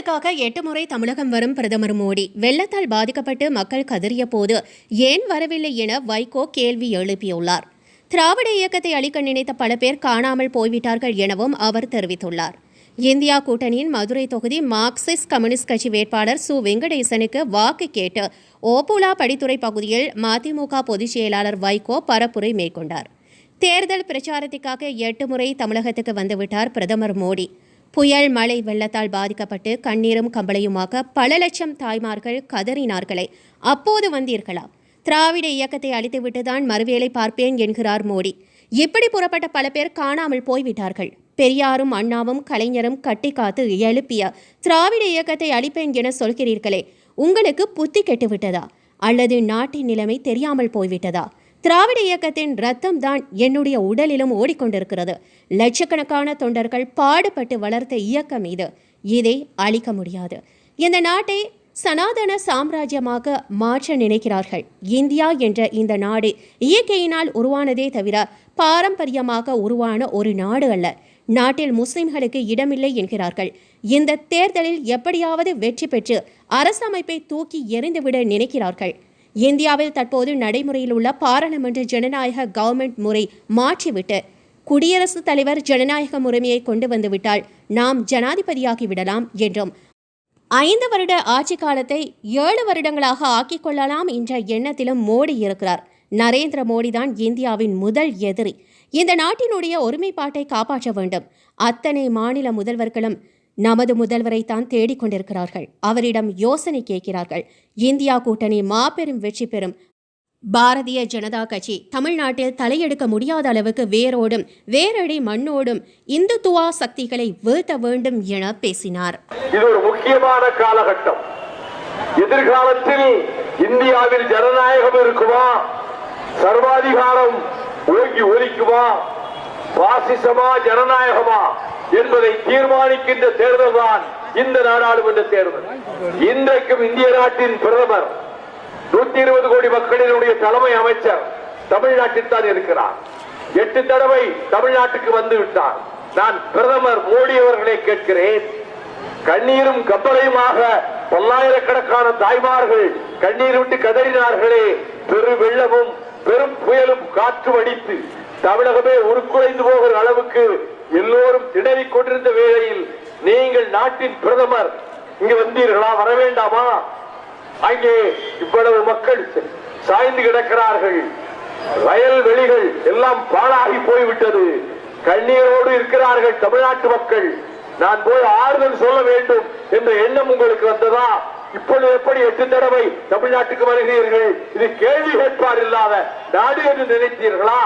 அரசியலுக்காக எட்டு முறை தமிழகம் வரும் பிரதமர் மோடி. வெள்ளத்தால் பாதிக்கப்பட்டு மக்கள் கதறிய போது ஏன் வரவில்லை என வைகோ கேள்வி எழுப்பியுள்ளார். திராவிட இயக்கத்தை அழிக்க நினைத்த பல பேர் காணாமல் போய்விட்டார்கள் எனவும் அவர் தெரிவித்துள்ளார். இந்தியா கூட்டணியின் மதுரை தொகுதி மார்க்சிஸ்ட் கம்யூனிஸ்ட் கட்சி வேட்பாளர் சு. வெங்கடேசனுக்கு வாக்கு கேட்டு ஓபுலா படித்துறை பகுதியில் மதிமுக பொதுச் செயலாளர் வைகோ பரப்புரை மேற்கொண்டார். தேர்தல் பிரச்சாரத்திற்காக எட்டு முறை தமிழகத்துக்கு வந்துவிட்டார் பிரதமர் மோடி. புயல் மழை வெள்ளத்தால் பாதிக்கப்பட்டு கண்ணீரும் கம்பளையுமாக பல லட்சம் தாய்மார்கள் கதறினார்களே. அப்போது வந்தீர்களா? திராவிட இயக்கத்தை அழித்துவிட்டுதான் மறுவேளை பார்ப்பேன் என்கிறார் மோடி. இப்படி புறப்பட்ட பல பேர் காணாமல் போய்விட்டார்கள். பெரியாரும் அண்ணாவும் கலைஞரும் கட்டி காத்து எழுப்பிய திராவிட இயக்கத்தை அழிப்பேன் என சொல்கிறீர்களே. உங்களுக்கு புத்தி கெட்டுவிட்டதா? அல்லது நாட்டின் நிலைமை தெரியாமல் போய்விட்டதா? திராவிட இயக்கத்தின் ரத்தம் தான் என்னுடைய உடலிலும் ஓடிக்கொண்டிருக்கிறது. லட்சக்கணக்கான தொண்டர்கள் பாடுபட்டு வளர்த்த இயக்கம் இது. இதை அழிக்க முடியாது. இந்த நாட்டை சனாதன சாம்ராஜ்யமாக மாற்ற நினைக்கிறார்கள். இந்தியா என்ற இந்த நாடு இயற்கையினால் உருவானதே தவிர பாரம்பரியமாக உருவான ஒரு நாடு அல்ல. நாட்டில் முஸ்லிம்களுக்கு இடமில்லை என்கிறார்கள். இந்த தேர்தலில் எப்படியாவது வெற்றி பெற்று அரசமைப்பை தூக்கி எறிந்துவிட நினைக்கிறார்கள். இந்தியாவில் தற்போது நடைமுறையில் உள்ள பாராளுமன்ற ஜனநாயக கவர்மெண்ட் முறை மாற்றிவிட்டு குடியரசுத் தலைவர் ஜனநாயக முறைமையை கொண்டு வந்துவிட்டால் நாம் ஜனாதிபதியாகி விடலாம் என்றும் ஐந்து வருட ஆட்சி காலத்தை ஏழு வருடங்களாக ஆக்கிக் கொள்ளலாம் என்ற எண்ணத்திலும் மோடி இருக்கிறார். நரேந்திர மோடி தான் இந்தியாவின் முதல் எதிரி. இந்த நாட்டினுடைய ஒருமைப்பாட்டை காப்பாற்ற வேண்டும். அத்தனை மாநில முதல்வர்களும் நமது முதல்வரை தான் தேடிக்கொண்டிருக்கிறார்கள். அவரிடம் யோசனை கேட்கிறார்கள். இந்தியா கூட்டணி மாபெரும் வெற்றி பெறும். பாரதிய ஜனதா கட்சி தமிழ்நாட்டில் தலையெடுக்க முடியாத அளவுக்கு வேரோடும் வேரடி மண்ணோடும் இந்துத்துவா சக்திகளை வீழ்த்த வேண்டும் என பேசினார். இது ஒரு முக்கியமான காலகட்டம். எதிர்காலத்தில் இந்தியாவில் ஜனநாயகம் இருக்குமா? சர்வாதிகாரம் ஓங்கி ஒலிக்குமா? பாசிசமா ஜனநாயகமா? என்பதை தீர்மானிக்கின்ற தேர்தல் தான் இந்த நாடாளுமன்ற தேர்தல். இன்றைக்கும் இந்திய நாட்டின் பிரதமர் நூத்தி இருபது கோடி மக்களினுடைய தலைமை அமைச்சர் தமிழ்நாட்டில் தான் இருக்கிறார். எட்டு தடவை தமிழ்நாட்டுக்கு வந்து விட்டார். நான் பிரதமர் மோடி அவர்களை கேட்கிறேன். கண்ணீரும் கப்பலையுமாக பல்லாயிரக்கணக்கான தாய்மார்கள் கண்ணீர் விட்டு கதறினார்களே. பெரு வெள்ளமும் பெரும் புயலும் காற்று அடித்து தமிழகமே உருக்குலைந்து போகிற அளவுக்கு எல்லோரும் திணறிக் கொண்டிருந்த வேளையில் நீங்கள் நாட்டின் பிரதமர் இங்கு வந்தீர்களா? வர வேண்டாமா? அங்கே இவ்வளவு மக்கள் சாய்ந்து கிடக்கிறார்கள். வயல் வெளிகள் எல்லாம் பாழாகி போய்விட்டது. கண்ணீரோடு இருக்கிறார்கள் தமிழ்நாட்டு மக்கள். நான் போய் ஆறுதல் சொல்ல வேண்டும் என்ற எண்ணம் உங்களுக்கு வந்ததா? இப்பொழுது எப்படி எட்டு தடவை தமிழ்நாட்டுக்கு வருகிறீர்கள்? இது கேள்வி கேட்பார் இல்லாத நாடு என்று நினைத்தீர்களா?